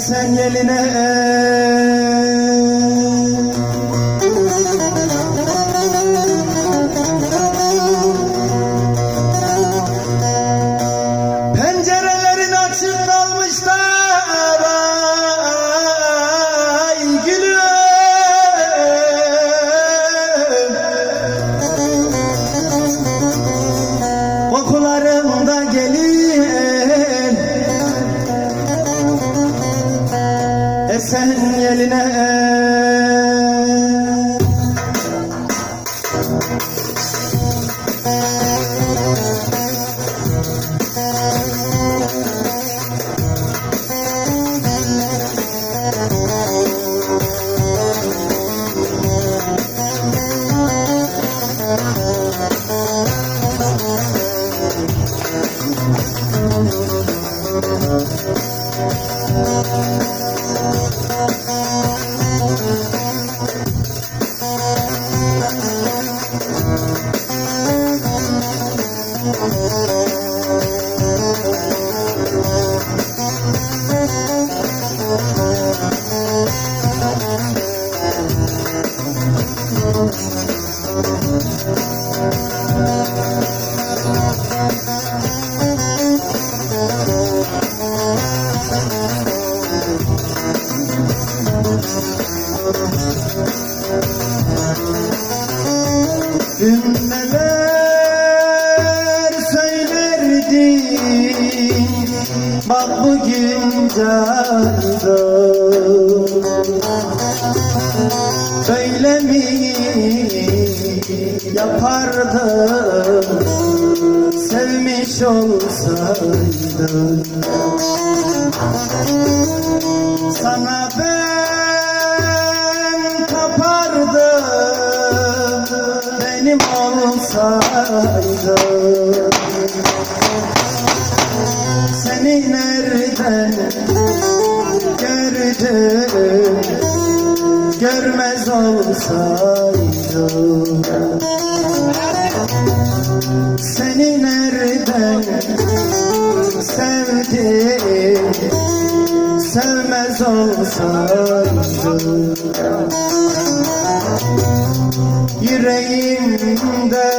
Esmen yeline senin eline. Bak bugün canım. Böyle mi yapardım Sevmiş olsaydım Sana ben Seni nereden gördüm Görmez olsaydım. Seni nereden sevdim Sevmez olsaydım. Yüreğimde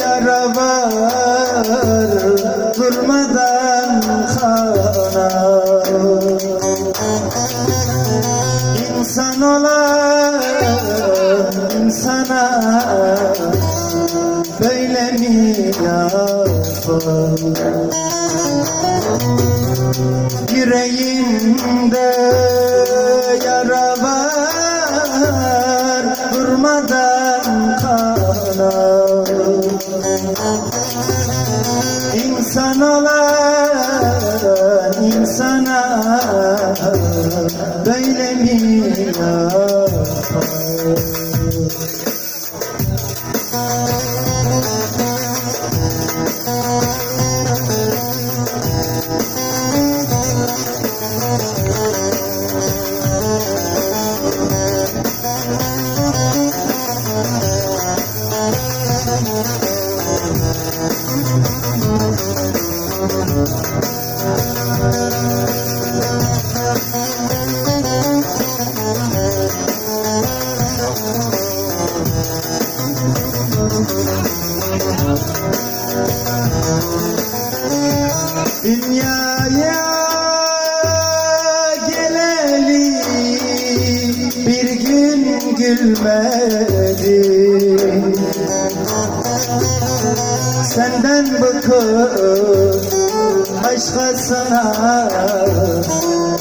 yara var Durmadan İnsan olan insana Böyle mi yapar Yüreğimde yara var Durmadan kanar İnsan olan mi Dünyaya geleli bir gün gülmedi. Senden bıkıp başkasına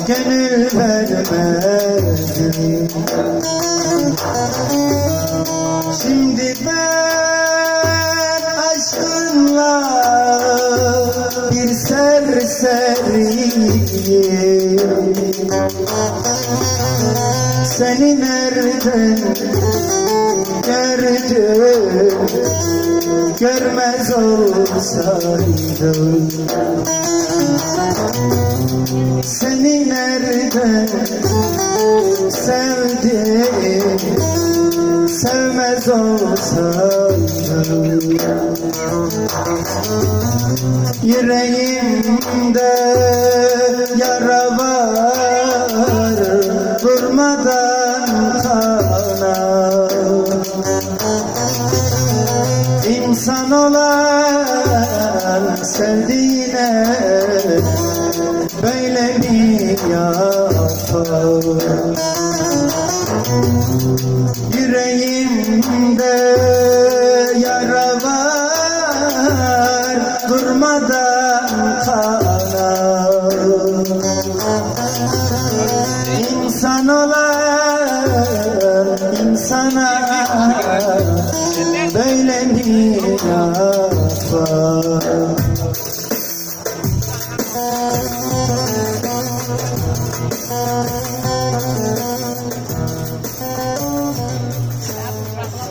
gönül vermedi Şimdi ben bir serseriyim Seni nereden gördüm Görmez olsaydım. Seni nereden sevdim Sevmez olsaydım Yüreğimde yara var Durmadan kanar İnsan olan sevdiğine Böyle mi yapar Yüreğimde yara var Durmadan kanar İnsan olan insana Böyle mi yapar?